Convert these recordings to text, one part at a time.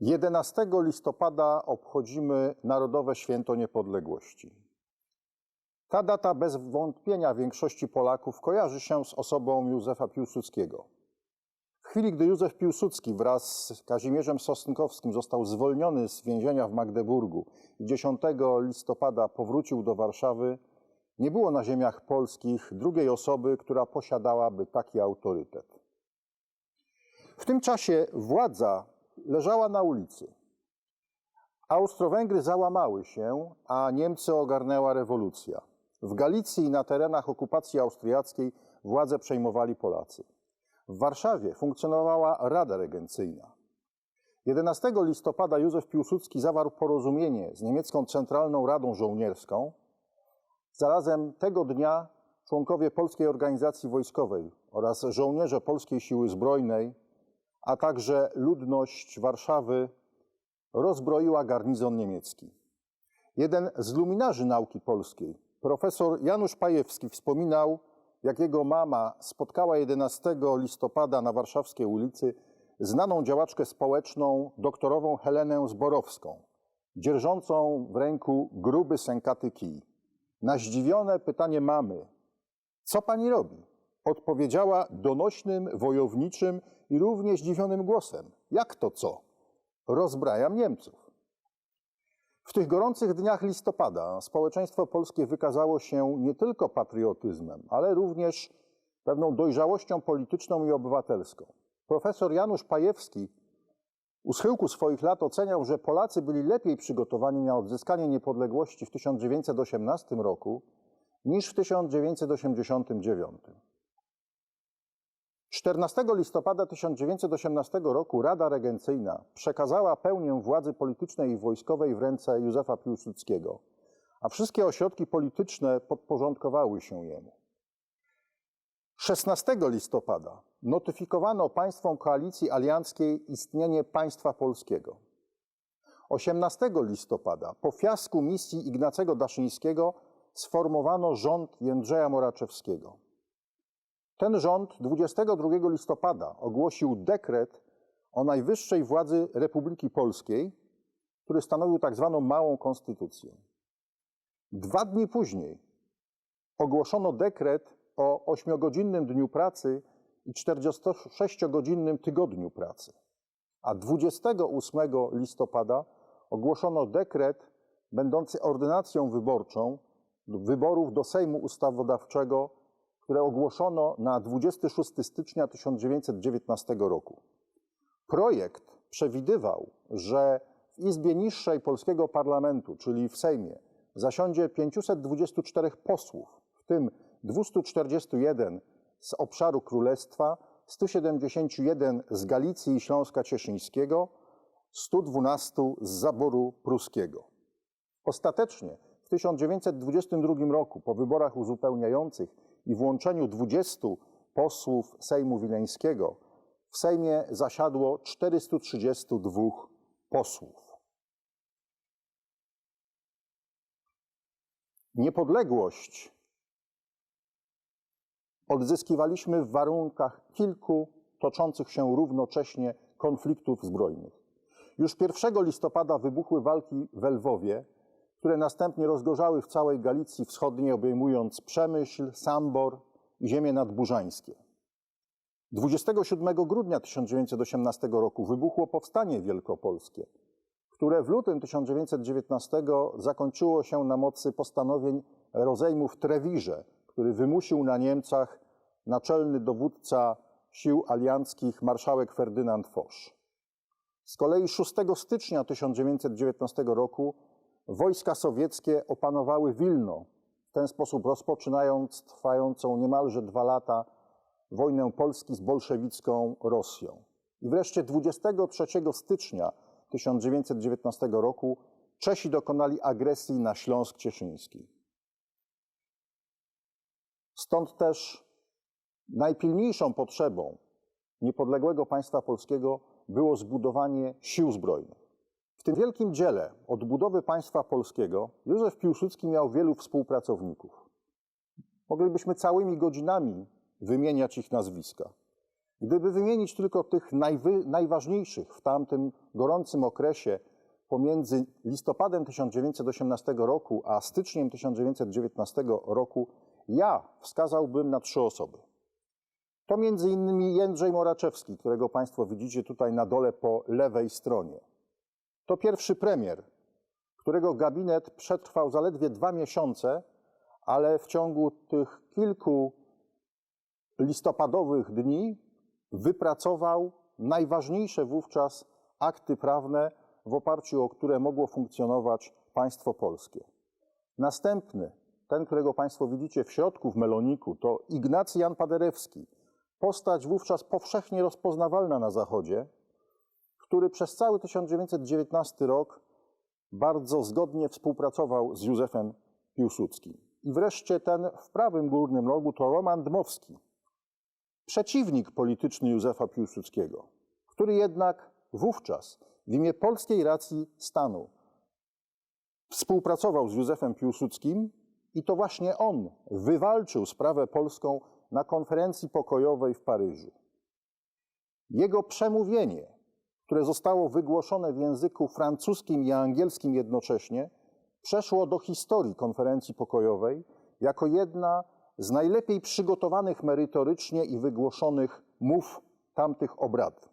11 listopada obchodzimy Narodowe Święto Niepodległości. Ta data bez wątpienia większości Polaków kojarzy się z osobą Józefa Piłsudskiego. W chwili, gdy Józef Piłsudski wraz z Kazimierzem Sosnkowskim został zwolniony z więzienia w Magdeburgu i 10 listopada powrócił do Warszawy, nie było na ziemiach polskich drugiej osoby, która posiadałaby taki autorytet. W tym czasie władza leżała na ulicy. Austro-Węgry załamały się, a Niemcy ogarnęła rewolucja. W Galicji i na terenach okupacji austriackiej władzę przejmowali Polacy. W Warszawie funkcjonowała Rada Regencyjna. 11 listopada Józef Piłsudski zawarł porozumienie z niemiecką Centralną Radą Żołnierską. Zarazem tego dnia członkowie Polskiej Organizacji Wojskowej oraz żołnierze Polskiej Siły Zbrojnej, a także ludność Warszawy rozbroiła garnizon niemiecki. Jeden z luminarzy nauki polskiej, profesor Janusz Pajewski, wspominał, jak jego mama spotkała 11 listopada na warszawskiej ulicy znaną działaczkę społeczną, doktorową Helenę Zborowską, dzierżącą w ręku gruby sękaty kij. Na zdziwione pytanie mamy, co pani robi? Odpowiedziała donośnym, wojowniczym i równie zdziwionym głosem. Jak to co? Rozbrajam Niemców. W tych gorących dniach listopada społeczeństwo polskie wykazało się nie tylko patriotyzmem, ale również pewną dojrzałością polityczną i obywatelską. Profesor Janusz Pajewski u schyłku swoich lat oceniał, że Polacy byli lepiej przygotowani na odzyskanie niepodległości w 1918 roku niż w 1989. 14 listopada 1918 roku Rada Regencyjna przekazała pełnię władzy politycznej i wojskowej w ręce Józefa Piłsudskiego, a wszystkie ośrodki polityczne podporządkowały się jemu. 16 listopada notyfikowano państwom koalicji alianckiej istnienie państwa polskiego. 18 listopada po fiasku misji Ignacego Daszyńskiego sformowano rząd Jędrzeja Moraczewskiego. Ten rząd 22 listopada ogłosił dekret o najwyższej władzy Republiki Polskiej, który stanowił tak zwaną małą konstytucję. Dwa dni później ogłoszono dekret o ośmiogodzinnym dniu pracy i 46-godzinnym tygodniu pracy. A 28 listopada ogłoszono dekret będący ordynacją wyborczą wyborów do Sejmu Ustawodawczego które ogłoszono na 26 stycznia 1919 roku. Projekt przewidywał, że w Izbie Niższej Polskiego Parlamentu, czyli w Sejmie, zasiądzie 524 posłów, w tym 241 z obszaru Królestwa, 171 z Galicji i Śląska Cieszyńskiego, 112 z zaboru pruskiego. Ostatecznie w 1922 roku, po wyborach uzupełniających i włączeniu 20 posłów Sejmu Wileńskiego w Sejmie zasiadło 432 posłów. Niepodległość odzyskiwaliśmy w warunkach kilku toczących się równocześnie konfliktów zbrojnych. Już 1 listopada wybuchły walki w Lwowie, które następnie rozgorzały w całej Galicji Wschodniej, obejmując Przemyśl, Sambor i ziemie nadburzańskie. 27 grudnia 1918 roku wybuchło Powstanie Wielkopolskie, które w lutym 1919 zakończyło się na mocy postanowień rozejmu w Trewirze, który wymusił na Niemcach naczelny dowódca sił alianckich marszałek Ferdynand Foch. Z kolei 6 stycznia 1919 roku Wojska sowieckie opanowały Wilno, w ten sposób rozpoczynając trwającą niemalże dwa lata wojnę Polski z bolszewicką Rosją. I wreszcie 23 stycznia 1919 roku Czesi dokonali agresji na Śląsk Cieszyński. Stąd też najpilniejszą potrzebą niepodległego państwa polskiego było zbudowanie sił zbrojnych tym wielkim dziele odbudowy państwa polskiego Józef Piłsudski miał wielu współpracowników. Moglibyśmy całymi godzinami wymieniać ich nazwiska. Gdyby wymienić tylko tych najważniejszych w tamtym gorącym okresie pomiędzy listopadem 1918 roku a styczniem 1919 roku, ja wskazałbym na trzy osoby. To między innymi Jędrzej Moraczewski, którego Państwo widzicie tutaj na dole po lewej stronie. To pierwszy premier, którego gabinet przetrwał zaledwie dwa miesiące, ale w ciągu tych kilku listopadowych dni wypracował najważniejsze wówczas akty prawne, w oparciu o które mogło funkcjonować państwo polskie. Następny, ten, którego Państwo widzicie w środku w meloniku, to Ignacy Jan Paderewski, postać wówczas powszechnie rozpoznawalna na Zachodzie, który przez cały 1919 rok bardzo zgodnie współpracował z Józefem Piłsudskim. I wreszcie ten w prawym górnym rogu to Roman Dmowski, przeciwnik polityczny Józefa Piłsudskiego, który jednak wówczas w imię polskiej racji stanu współpracował z Józefem Piłsudskim i to właśnie on wywalczył sprawę polską na konferencji pokojowej w Paryżu. Jego przemówienie, które zostało wygłoszone w języku francuskim i angielskim jednocześnie, przeszło do historii konferencji pokojowej jako jedna z najlepiej przygotowanych merytorycznie i wygłoszonych mów tamtych obrad.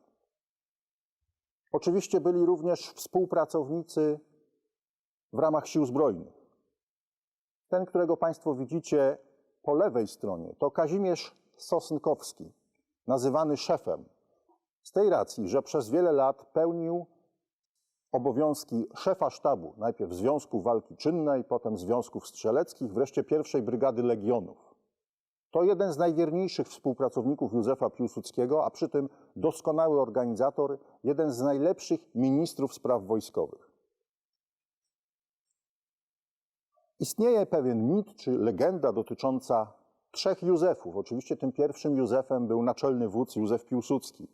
Oczywiście byli również współpracownicy w ramach sił zbrojnych. Ten, którego Państwo widzicie po lewej stronie, to Kazimierz Sosnkowski, nazywany szefem, z tej racji, że przez wiele lat pełnił obowiązki szefa sztabu, najpierw Związku Walki Czynnej, potem Związków Strzeleckich, wreszcie pierwszej Brygady Legionów. To jeden z najwierniejszych współpracowników Józefa Piłsudskiego, a przy tym doskonały organizator, jeden z najlepszych ministrów spraw wojskowych. Istnieje pewien mit czy legenda dotycząca trzech Józefów. Oczywiście tym pierwszym Józefem był naczelny wódz Józef Piłsudski.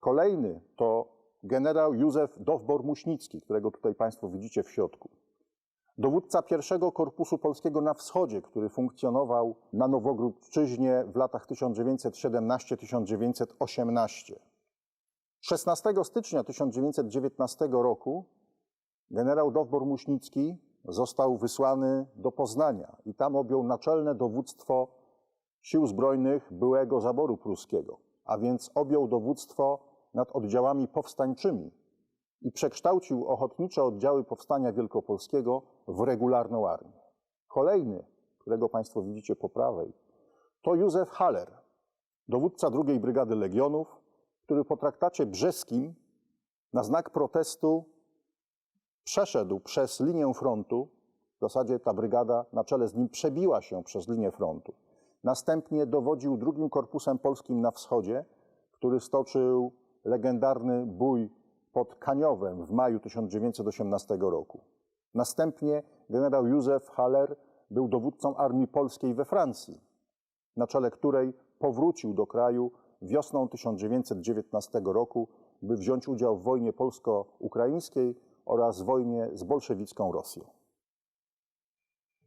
Kolejny to generał Józef Dowbor-Muśnicki, którego tutaj Państwo widzicie w środku. Dowódca pierwszego Korpusu Polskiego na Wschodzie, który funkcjonował na Nowogródczyźnie w latach 1917-1918. 16 stycznia 1919 roku generał Dowbor-Muśnicki został wysłany do Poznania i tam objął naczelne dowództwo sił zbrojnych byłego zaboru pruskiego, a więc objął dowództwo nad oddziałami powstańczymi i przekształcił ochotnicze oddziały Powstania Wielkopolskiego w regularną armię. Kolejny, którego Państwo widzicie po prawej, to Józef Haller, dowódca II Brygady Legionów, który po traktacie brzeskim na znak protestu przeszedł przez linię frontu. W zasadzie ta brygada na czele z nim przebiła się przez linię frontu. Następnie dowodził drugim korpusem polskim na wschodzie, który stoczył legendarny bój pod Kaniowem w maju 1918 roku. Następnie generał Józef Haller był dowódcą armii polskiej we Francji, na czele której powrócił do kraju wiosną 1919 roku, by wziąć udział w wojnie polsko-ukraińskiej oraz wojnie z bolszewicką Rosją.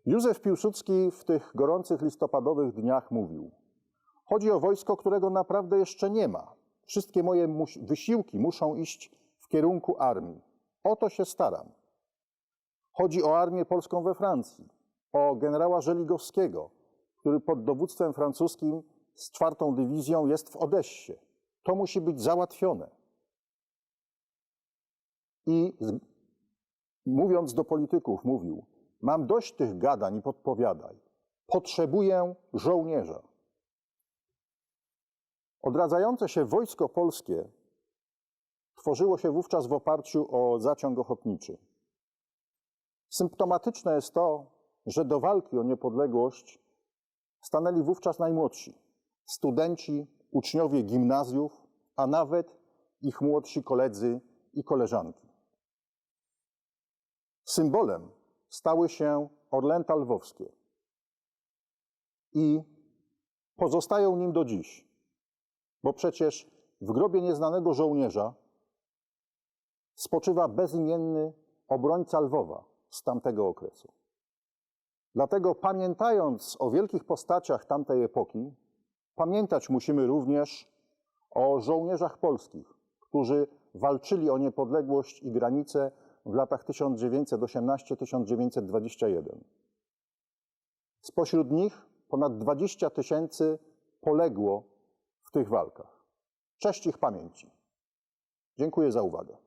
Józef Piłsudski w tych gorących listopadowych dniach mówił: Chodzi o wojsko, którego naprawdę jeszcze nie ma. Wszystkie moje mus wysiłki muszą iść w kierunku armii. O to się staram. Chodzi o armię polską we Francji, o generała Żeligowskiego, który pod dowództwem francuskim z czwartą dywizją jest w Odessie. To musi być załatwione. I mówiąc do polityków, mówił: Mam dość tych gadań i podpowiadaj. Potrzebuję żołnierza. Odradzające się wojsko polskie tworzyło się wówczas w oparciu o zaciąg ochotniczy. Symptomatyczne jest to, że do walki o niepodległość stanęli wówczas najmłodsi studenci, uczniowie gimnazjów, a nawet ich młodsi koledzy i koleżanki. Symbolem stały się Orlęta Lwowskie i pozostają nim do dziś, bo przecież w grobie nieznanego żołnierza spoczywa bezimienny obrońca Lwowa z tamtego okresu. Dlatego pamiętając o wielkich postaciach tamtej epoki, pamiętać musimy również o żołnierzach polskich, którzy walczyli o niepodległość i granice w latach 1918-1921. Spośród nich ponad 20 tysięcy poległo w tych walkach. Cześć ich pamięci. Dziękuję za uwagę.